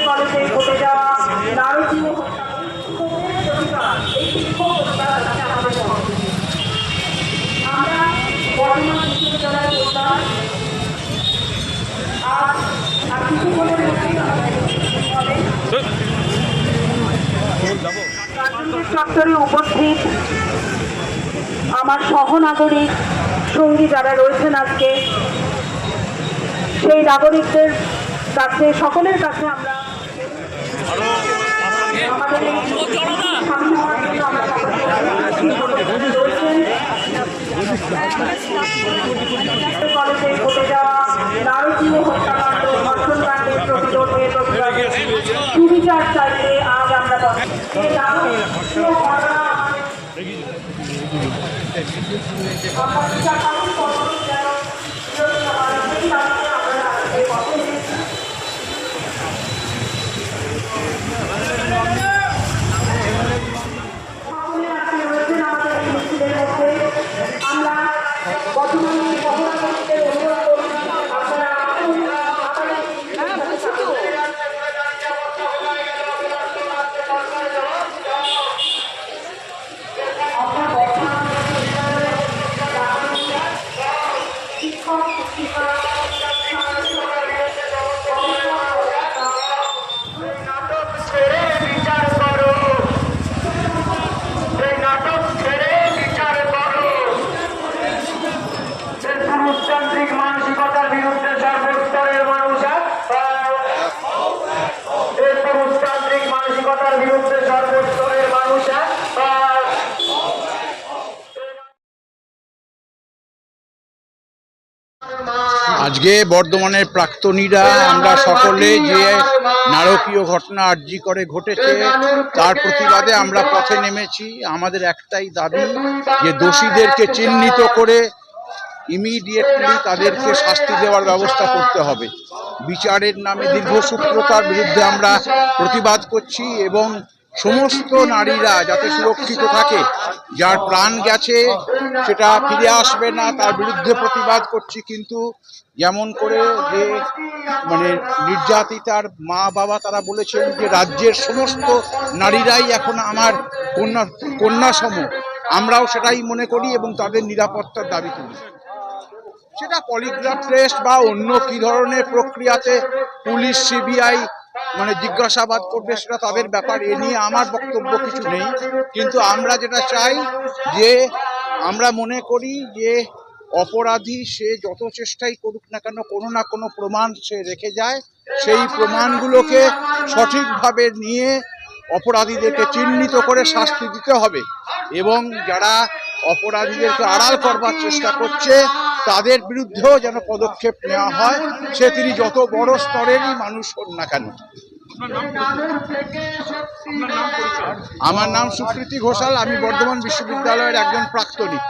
কলেজে চত্বরে উপস্থিত আমার সহনাগরিক সঙ্গী যারা রয়েছেন আজকে সেই নাগরিকদের কাছে সকলের কাছে আমরা আজ আমরা বিচার পালন করব যেন বিরোধী হয়। সেই দাবিতে আমরা এই পথে এসেছি। সকলে আজকে রয়েছেন আমাদের এই মিছিলের মধ্যে। আমরা বর্তমানে পুরুষতান্ত্রিক মানসিকতার বিরুদ্ধে সর্বস্তরের মানুষ এই পুরুষতান্ত্রিক মানসিকতার বিরুদ্ধে সর্বস্তরের মানুষ আজকে বর্ধমানের প্রাক্তনীরা আমরা সকলে যে নারকীয় ঘটনা আর্জি করে ঘটেছে তার প্রতিবাদে আমরা পথে নেমেছি। আমাদের একটাই দাবি যে দোষীদেরকে চিহ্নিত করে ইমিডিয়েটলি তাদেরকে শাস্তি দেওয়ার ব্যবস্থা করতে হবে। বিচারের নামে দীর্ঘসূত্রতার বিরুদ্ধে আমরা প্রতিবাদ করছি এবং সমস্ত নারীরা যাতে সুরক্ষিত থাকে, যার প্রাণ গেছে সেটা ফিরে আসবে না, তার বিরুদ্ধে প্রতিবাদ করছি। কিন্তু যেমন করে যে মানে নির্যাতিতার মা বাবা তারা বলেছেন যে রাজ্যের সমস্ত নারীরাই এখন আমার কন্যা, কন্যাসম, আমরাও সেটাই মনে করি এবং তাদের নিরাপত্তার দাবি তুলি। সেটা পলিগ্রাফ টেস্ট বা অন্য কি ধরনের প্রক্রিয়াতে পুলিশ সিবিআই মানে জিজ্ঞাসাবাদ করবে সেটা তাদের ব্যাপার, এ নিয়ে আমার বক্তব্য কিছু নেই। কিন্তু আমরা যেটা চাই যে আমরা মনে করি যে অপরাধী সে যত চেষ্টাই করুক না কেন, কোনো না কোনো প্রমাণ সে রেখে যায়। সেই প্রমাণগুলোকে সঠিকভাবে নিয়ে অপরাধীদেরকে চিহ্নিত করে শাস্তি দিতে হবে। এবং যারা অপরাধীদেরকে আড়াল করবার চেষ্টা করছে তাদের বিরুদ্ধেও যেন পদক্ষেপ নেওয়া হয়, সে তিনি যত বড় স্তরেরই মানুষ হন না কেন। আমার নাম সুকৃতি ঘোষাল, আমি বর্ধমান বিশ্ববিদ্যালয়ের একজন প্রাক্তনী।